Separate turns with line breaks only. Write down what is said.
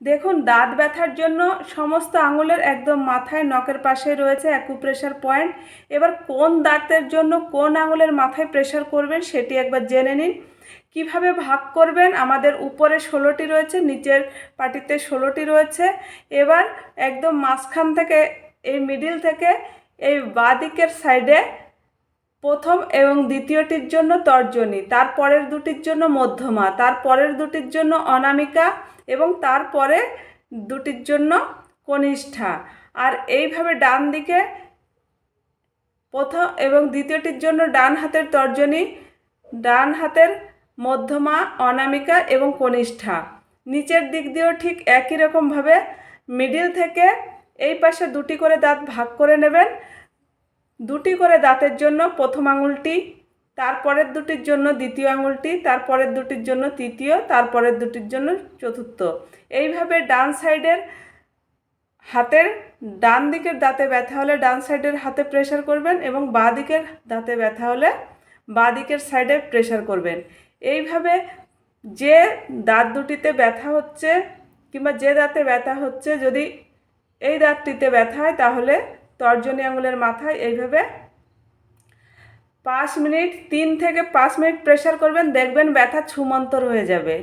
দেখুন, দাঁত ব্যথার জন্য সমস্ত আঙুলের একদম মাথায় নখের পাশে রয়েছে অ্যাকুপ্রেশার পয়েন্ট এবার কোন দাঁতের জন্য কোন আঙুলের মাথায় প্রেশার করবেন সেটি একবার জেনে নিন। কীভাবে ভাগ করবেন? আমাদের উপরে ষোলোটি রয়েছে, নিচের পাটিতে ষোলোটি রয়েছে। এবার একদম মাঝখান থেকে, এই মিডিল থেকে, এই বাঁ দিকের সাইডে প্রথম এবং দ্বিতীয়টির জন্য তর্জনী তারপরের দুটির জন্য মধ্যমা তারপরের দুটির জন্য অনামিকা এবং তারপরে দুটির জন্য কনিষ্ঠা। আর এইভাবে ডান দিকে প্রথম এবং দ্বিতীয়টির জন্য ডান হাতের তর্জনী, ডান হাতের মধ্যমা, অনামিকা এবং কনিষ্ঠা। নিচের দিক দিয়েও ঠিক একই রকমভাবে মিডিল থেকে এই পাশে দুটি করে দাঁত ভাগ করে নেবেন। দুটি করে দাঁতের জন্য প্রথম আঙুলটি, তারপরের দুটির জন্য দ্বিতীয় আঙুলটি, তারপরের দুটির জন্য তৃতীয়, তারপরের দুটির জন্য চতুর্থ। এইভাবে ডান সাইডের হাতের ডান দিকের দাঁতে ব্যথা হলে ডান সাইডের হাতে প্রেশার করবেন এবং বাঁ দিকের দাঁতে ব্যথা হলে বাঁ দিকের সাইডে প্রেশার করবেন। এইভাবে যে দাঁত দুটিতে ব্যথা হচ্ছে কিংবা যে দাঁতে ব্যথা হচ্ছে, যদি এই দাঁতটিতে ব্যথা হয় তাহলে তর্জনী আঙুলের মাথায় এইভাবে পাঁচ মিনিট, তিন থেকে পাঁচ মিনিট প্রেশার করবেন, দেখবেন ব্যথা ছুমন্তর হয়ে যাবে।